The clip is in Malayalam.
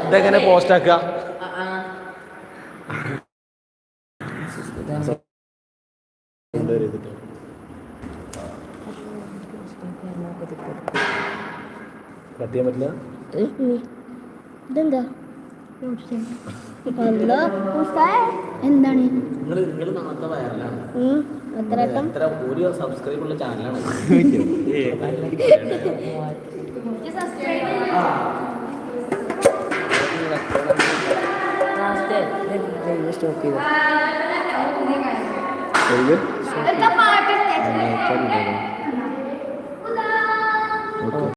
ഇതെങ്ങനെ പോസ്റ്റ് ആക്കുക കട്ട് ചെയ്യാൻ പറ്റില്ല ഇതെന്താ? എന്താണ് നിങ്ങൾ നിങ്ങൾ നാളത്തെ ഒരു സബ്സ്ക്രൈബ് ഉള്ള ചാനലാണ് സ്റ്റോപ്പ് ചെയ്തു